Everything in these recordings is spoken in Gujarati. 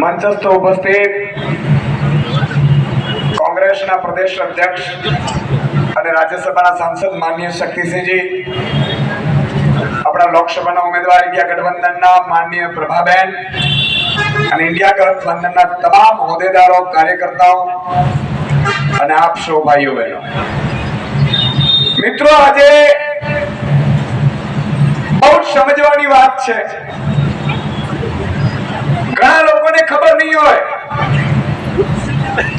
મંચસ્થ ઉપસ્થિત કોંગ્રેસના પ્રદેશ અધ્યક્ષ અને રાજ્યસભાના સાંસદ માનનીય શક્તિસિંહજી, આપણા લોકસભાના ઉમેદવાર ઇન્ડિયા ગઠબંધનના માનનીય પ્રભાબેન અને ઇન્ડિયા ગઠબંધનના તમામ હોદ્દેદારો, કાર્યકર્તાઓ અને આપ સૌ ભાઈઓ બહેનો. મિત્રો, આજે બહુ સમજવાની વાત છે. ઘણા લોકોને ખબર નહીં હોય.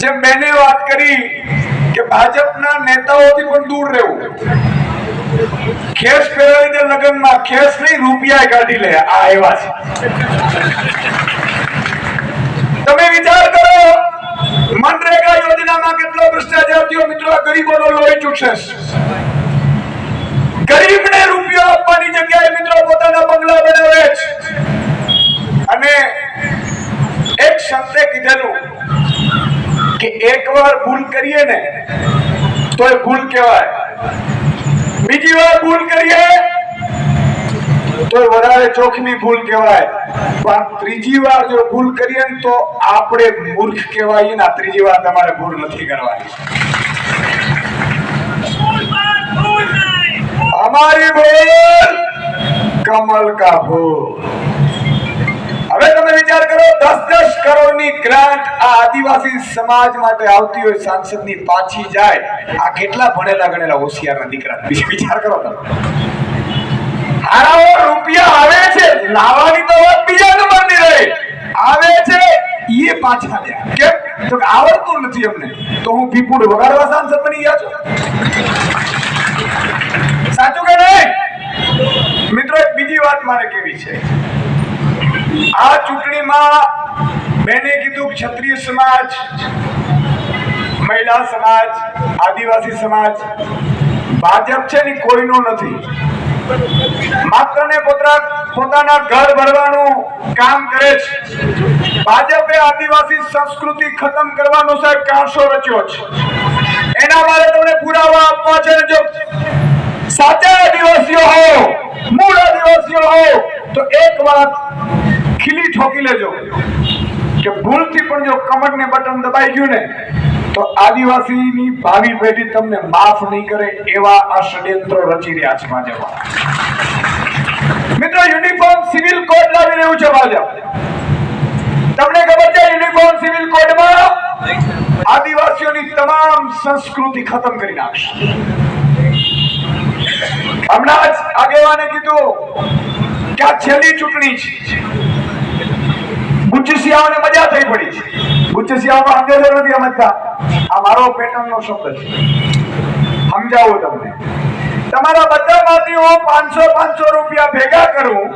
જેમ બેને વાત કરી કે ભાજપના નેતાઓથી પણ દૂર રહેવું. ખેસ દે લગ્નમાં ખેસ નહીં રૂપિયા કાઢી લે. આ એવા છે. તમે વિચાર કરો, મનરેગા યોજનામાં કેટલો ભ્રષ્ટાચાર થયો? મિત્રો ગરીબોનો લોહી ચૂકશે ગરીબને રૂપિયો આપવાની જગ્યાએ મિત્રો પોતાના બંગલા બનાવે છે અને શબ્દે કીધેલું કે એકવાર ભૂલ કરીએ ને તો એ ભૂલ કહેવાય. બીજી વાર ભૂલ કરીએ તો વધારે જોખમી ભૂલ કહેવાય. પણ ત્રીજી વાર જો ભૂલ કરીએ ને, તો આપણે મૂર્ખ કહેવાય. ને ત્રીજી વાર તમારે ભૂલ નથી કરવાની. અમારી ભૂલ કમલ કા હવે વિચાર કરો, દસ દસ કરોડની ગ્રાન્ટ આ આદિવાસી સમાજ માટે આવતી હોય, સાંસદની પાછી જાય, આ કેટલા ભણેલા ગણેલા હોશિયારના દીકરા? વિચાર કરો તમે. હારાઓ રૂપિયા આવે છે, લાવવાની તો વાત બીજા નંબરની રહે. આવે છે એ પાછા લે કેમ? તો આવડતું નથી અમને. તો હું પીપુડ વગાડવા સાંસદ બની ગયા છું? સાચું કે નહીં? મિત્રો, એક બીજી વાત મારે કેવી છે. આ ચૂંટણીમાં મેને કીધું ક્ષત્રિય સમાજ, મહિલા સમાજ, આદિવાસી સમાજ, ભાજપ છે ને કોઈનો નથી. સંસ્કૃતિ ખતમ કરવાનો સાહેબ રચ્યો છે. એના માટે તમને પુરાવા આપવા સાચા આદિવાસીઓ હો, મૂળ આદિવાસીઓ હો, તો એક વાત ખીલી ઠોકી લેજો. કે ભૂલથી પણ જો કમરને બટન દબાઈ ગયું ને, તો આદિવાસીની ભાવિ પેઢી તમને માફ નહીં કરે એવા આ ષડયંત્રો રચી રહ્યા છે ભાજપ. મિત્રો, યુનિફોર્મ સિવિલ કોડ લાવી રહ્યું છે ભાજપ. તમને ખબર છે યુનિફોર્મ સિવિલ કોડમાં આદિવાસીઓની તમામ સંસ્કૃતિ ખતમ કરી નાખશે. હમણાં જ આગેવાને કીધું કે આ છેલ્લી ચૂંટણી છે. ગુચ્ચસિયાઓને મજા થઈ પડી છે. ગુચ્ચસિયાઓનો અંગ્રેજો નથી સમજતા આ મારો પેટર્નનો શબ્દ છે. સમજાવું તમને. તમારા બધામાંથી હું પાંચસો પાંચસો રૂપિયા ભેગા કરું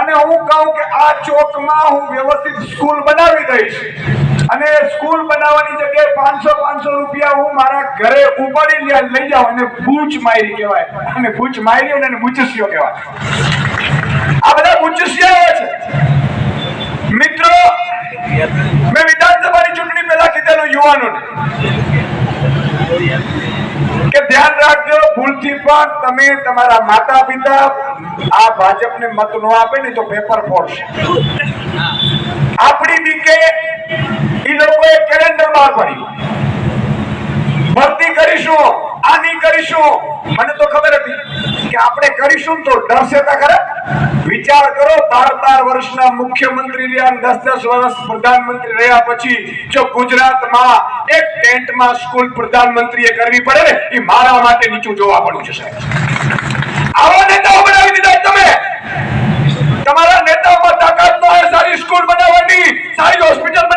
અને હું કહું કે આ ચોકમાં હું વ્યવસ્થિત સ્કૂલ બનાવી દઈશ. અને સ્કૂલ બનાવવાની જગ્યાએ પાંચસો પાંચસો રૂપિયા હું મારા ઘરે ઉપાડી લઈ જાઉં. અને બૂચ મારી કહેવાય. અને બૂચ મારી અને બુચસિયો કહેવાય. આ બધા બુચસિયાઓ છે. મિત્રો, મેં વિધાનસભાની ચૂંટણી પહેલા કીધેલું યુવાનોને કે ધ્યાન રાખજો, ભૂલથી પણ તમે તમારા માતા પિતા આ ભાજપને મત નો આપે ને તો પેપર ફોડશે. આપણી બીકે એ લોકોએ કેલેન્ડર બહાર પાડ્યું ભરતી કરીશું. આની કરીશું? મને તો ખબર હતી કે આપણે કરીશું તો ડરશે તા ખરા? વિચાર કરો, બાર બાર વર્ષના મુખ્યમંત્રી રહ્યા દસ દસ વર્ષ પ્રધાનમંત્રી રહ્યા પછી જો ગુજરાતમાં એક ટેન્ટમાં સ્કૂલ પ્રધાનમંત્રીએ કરવી પડે ને, એ મારા માટે નીચું જોવા પડ્યું છે, સાહેબ. આવા નેતાઓ બનાવી દીધા તમે. તમારા નેતાઓમાં તાકાત ન હોય, સારી સ્કૂલ બનાવવાની, સારી હોસ્પિટલ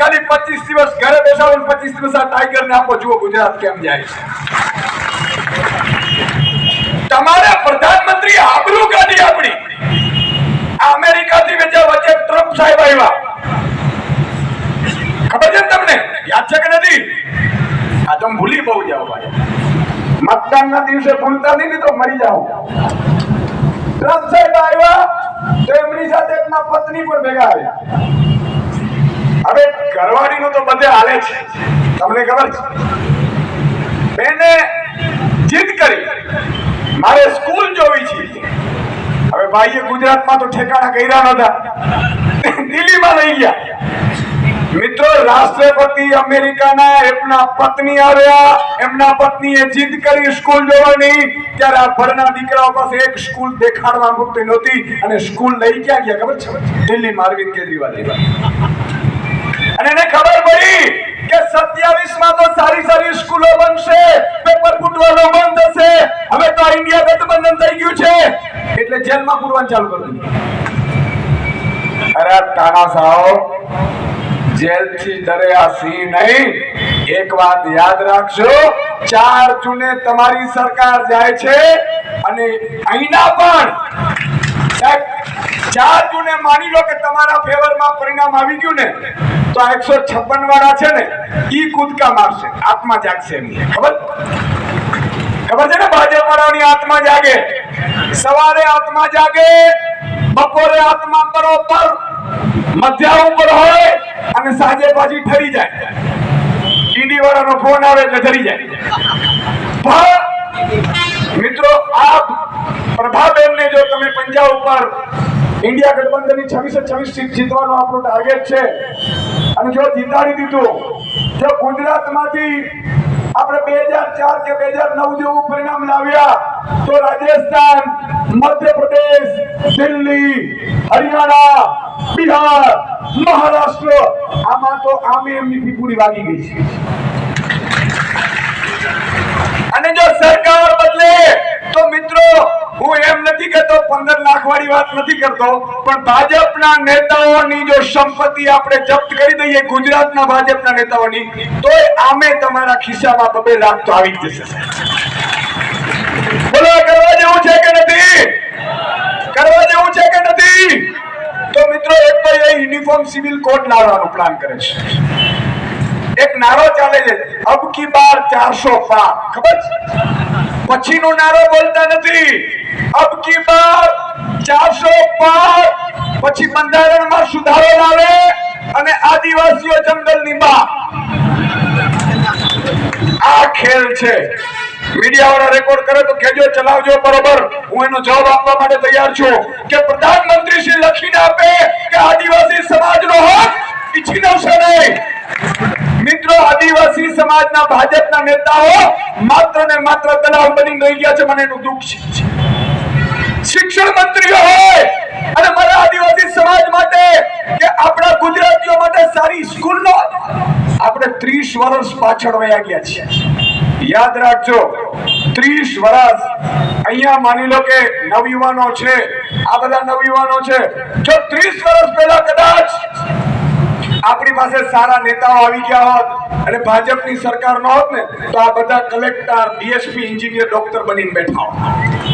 ખાલી 25 દિવસ ઘરે બેસાડો 25 દિવસ આ ટાઈગર ને આપો, જુઓ ગુજરાત કેમ જાય છે. તમારા પ્રધાનમંત્રી આબરૂ કાઢી આપણી. આ અમેરિકાથી વચ્ચે વચ્ચે ટ્રમ્પ સાહેબ આવ્યા. ખબર છે તમને? યાદ છે કે નથી? આ તમે ભૂલી બહુ જાઓ ભાઈ. મતદાનના દિવસે ભૂલતા નહીં તો મરી જાઓ. ટ્રમ્પ સાહેબ આવ્યા, તો એમની સાથે એમના પત્ની પણ ભેગા આવ્યા. હવે ઘરવાળીનું તો બધે હાલે છે. તમને ખબર છે? બેને જીદ કરી. મારે સ્કૂલ જોવી છે. હવે ભાઈએ ગુજરાતમાં તો ઠેકાણા કર્યા નતા દિલ્હીમાં લઈ મિત્રો, રાષ્ટ્રપતિ અમેરિકાના એમના પત્ની આવ્યા. એમના પત્નીએ જીદ કરી સ્કૂલ જોવાની. ત્યારે આ ભરના દીકરાઓ પાસે એક સ્કૂલ દેખાડવા મૂકતી નહોતી અને સ્કૂલ લઈ ક્યાં ગયા? ખબર છે? દિલ્હીમાં અરવિંદ કેજરીવાલ અને એને ખબર પડી કે 27 માં તો સારી સારી સ્કૂલો બનશે, પેપર ફૂટવાનો બંધ થશે. હવે તો ઇન્ડિયા ગઠબંધન થઈ ગયું છે. એટલે જેલમાં પૂરવાનું ચાલુ કરી દીધું. અરે તાના સાહેબ, જેલથી ડરે આ સિંહ નહીં. એક વાત યાદ રાખજો, ચાર જૂને તમારી સરકાર જાય છે અને અહીંના પણ સાહેબ, આત્મા જાગશે એમની ખબર? ખબર સવારે આત્મા જાગે બપોરે આત્મા બરોબર મધ્યા ઉપર હોય અને સાંજે પાછી ઠરી જાય. ઈડી વાળાનો ફોન આવે એટલે ઠરી જાય. મિત્રો આ પ્રભાબેનને જો પંજાબ ઉપર ઇન્ડિયા ગઠબંધનની છવ્વીસે છવ્વીસ સીટ જીતવાનો આપણો ટાર્ગેટ છે. અને જો જીતાડી દીધું, જો ગુજરાતમાંથી આપણે બે કે બે જેવું પરિણામ લાવ્યા, તો રાજસ્થાન, મધ્યપ્રદેશ, દિલ્હી, હરિયાણા, બિહાર, મહારાષ્ટ્ર, આમાં તો આમે એમની પીપુડી વાગી ગઈ છે. અને જો સરકાર બદલે, તો મિત્રો હું એમ નથી કહેતો, પંદર લાખ વાળી વાત નથી કરતો, પણ ભાજપના નેતાઓની જો સંપત્તિ આપણે જપ્ત કરી દઈએ, ગુજરાતના ભાજપના નેતાઓની તો આમે તમારા ખિસ્સામાં બબે લાખ તો આવી જશે. બોલો, કરવા જેવું છે કે નથી? કરવા જેવું છે કે નથી? તો મિત્રો, એક તો એ યુનિફોર્મ સિવિલ કોડ લાવવાનો પ્લાન કરે છે. એક નારો ચાલે છે, અબ કી બાર ચારસો પાર ખબર છે? પછીનો નારો બોલતા નથી. અબ કી બાર 400 પાર પછી બંધારણમાં સુધારો લાવે અને આદિવાસીઓ જંગલની બા આ ખેલ છે. મીડિયા વાળા રેકોર્ડ કરે તો કેજો ચલાવજો, બરોબર. હું એનો જવાબ આપવા માટે તૈયાર છું કે પ્રધાનમંત્રી શ્રી લખીને આપે કે આદિવાસી સમાજનો હક ઈચ્છી નહીં. મિત્રો, આદિવાસી સમાજના ભાજપના નેતાઓ માત્ર ને માત્ર દલાલ બની રહી ગયા છે, મને એનું દુઃખ છે. શિક્ષણ મંત્રીઓ હોય અને મારા આદિવાસી સમાજ માટે કે આપણા ગુજરાતીઓ માટે સારી સ્કૂલનો આપણે 30 વર્ષ પાછળ વયા ગયા છીએ. યાદ રાખજો 30 વર્ષ અહીંયા માની લો કે નવયુવાનો છે, આ બધા નવયુવાનો છે. જો 30 વર્ષ પહેલા કદાચ આપણી પાસે સારા નેતાઓ આવી ગયા હોત અને ભાજપની સરકાર ન હોત ને, તો આ બધા કલેક્ટર, ડીએસપી, એન્જિનિયર, ડોક્ટર બનીને બેઠા હોત.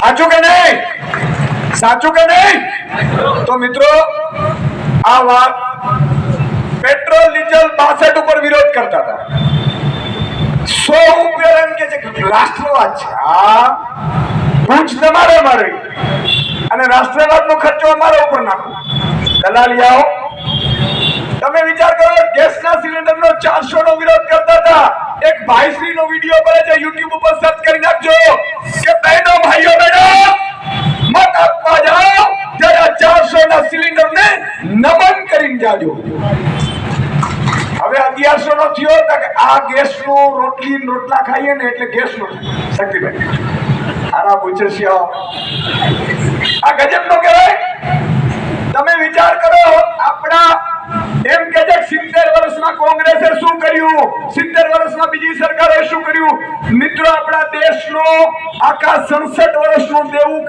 સાચું કે નહીં? સાચું કે નહીં? તો મિત્રો, આ વાત પેટ્રોલ, ડીઝલ, બાસઠ ઉપર વિરોધ કરતા હતા. સો રૂપિયા એમ કે છે કે રાષ્ટ્રવાદ છે. આ પૂંછ તમારે મારી અને રાષ્ટ્રવાદનો ખર્ચો અમારા ઉપર નાખો. દલાલિયાઓ તમે વિચાર કરો, ગેસના સિલિન્ડરનો ચારસો નો વિરોધ કરતા હતા. એક ભાઈશ્રી નો વિડિયો પડે છે, YouTube ઉપર સર્ચ કરી નાખજો. કે બહેનો ભાઈઓ બહેનો મત જાઓ જરા 400 ના સિલિન્ડરને નમન કરીને જાજો. હવે 1100 નો થયો આ ગેસનો રોટલી રોટલા ખાઈએ ને એટલે ગેસનું શક્તિભાઈ આરા પૂછે છે, આ ગજબ નો કહેવાય? તમે વિચાર કરો, આપણા એમ કે છે સિત્તેર વર્ષમાં કોંગ્રેસે શું કર્યું. સિત્તેર વર્ષમાં બીજી સરકારે શું કર્યું? મિત્રો, આપણા દેશનો આખા સડસઠ વર્ષનું દેવું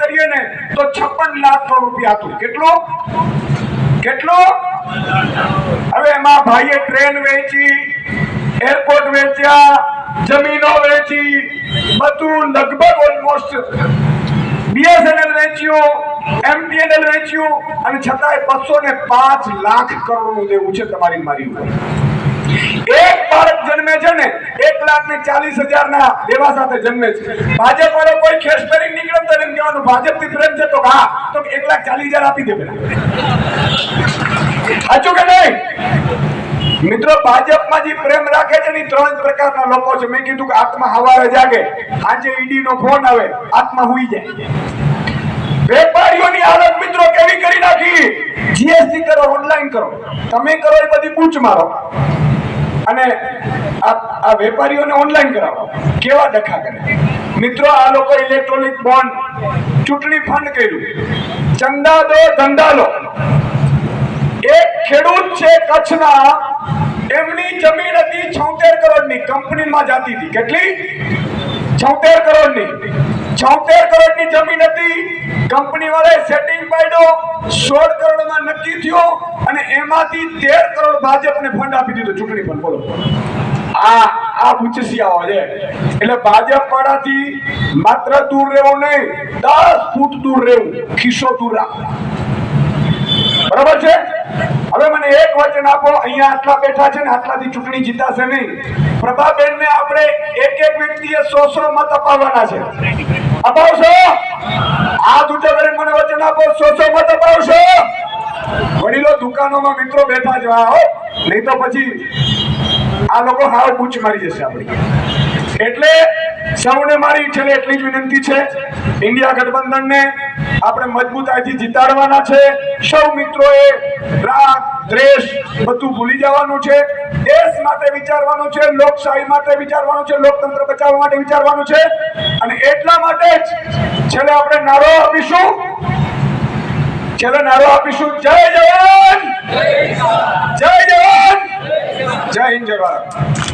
ટ્રેન વેચી, એરપોર્ટ વેચ્યા, જમીનો વેચી, બધું લગભગ ઓલમોસ્ટ બીએસએનએલ વેચ્યું, એમટીએનએલ વેચ્યું, અને છતાંય બસો ને પાંચ લાખ કરોડનું દેવું છે તમારી મારી ઉપર. એક ભાજપ વાળો જે પ્રેમ રાખે છે ને ત્રણ પ્રકારના લોકો છે. મેં કીધું કે આત્મા હવારે જાગે, આજે ઈડી નો ફોન આવે, આત્મા હુઈ જાય. વેપારીઓની હાલત મિત્રો કેવી કરી નાખી? જીએસટી કરો ઓનલાઈન કરો. તમે કરો એ બધી પૂછ મારો. અને આ વેપારીઓને ઓનલાઈન કરાવો. કેવા ડખા કરે? મિત્રો, આ લોકો ઇલેક્ટ્રોનિક બોન્ડ ચૂંટણી ફંડ કર્યું. ચંદા દો, ધંધા લો. એક ખેડૂત છે કચ્છના, એમની જમીન હતી છોતેર કરોડની. કંપનીમાં જાતી હતી. કેટલી? છોતેર કરોડની. છોતેર કરોડની જમીન હતી. કંપની વાળાએ સેટિંગ પાડ્યો. સોળ કરોડમાં નક્કી થયો અને એમાંથી તેર કરોડ ભાજપને ફંડ આપી દીધો. ચૂંટણી પણ બોલો. આ આ ગુચસિયાઓ છે. એટલે ભાજપ વાળાથી માત્ર દૂર રહેવું નહીં, દસ ફૂટ દૂર રહેવું. ખિસ્સો દૂર રાખવો બરાબર છે? હવે મને એક વચન આપો, અહીંયા આટલા બેઠા છે ને આટલાથી ચૂંટણી જીતાશે નહીં. પ્રભાબેન ને આપણે એક એક વ્યક્તિએ સો સો મત અપાવવાના છે. અપાવશો હાથ ઊંચો કરીને મને વચન આપો સો સો મત અપાવશો વડીલો દુકાનોમાં મિત્રો બેઠા જવા હો. નહીં તો પછી આ લોકો હાવ બૂચ મારી જશે આપણી. એટલે સૌને મારી છેલ્લે એટલી જ વિનંતી છે. ઇન્ડિયા ગઠબંધનને આપણે મજબૂતાઈથી જીતાડવાના છે. સૌ મિત્રોએ રાગ દ્વેષ બધું ભૂલી જવાનું છે. દેશ માટે વિચારવાનું છે, લોકશાહી માટે વિચારવાનું છે, લોકતંત્ર બચાવવા માટે વિચારવાનું છે. અને એટલા માટે જ છેલ્લે આપણે નારો આપીશું. છેલ્લે નારો આપીશું. જય જવાન! જય જવાન! જય હિન્દ, જય ભારત.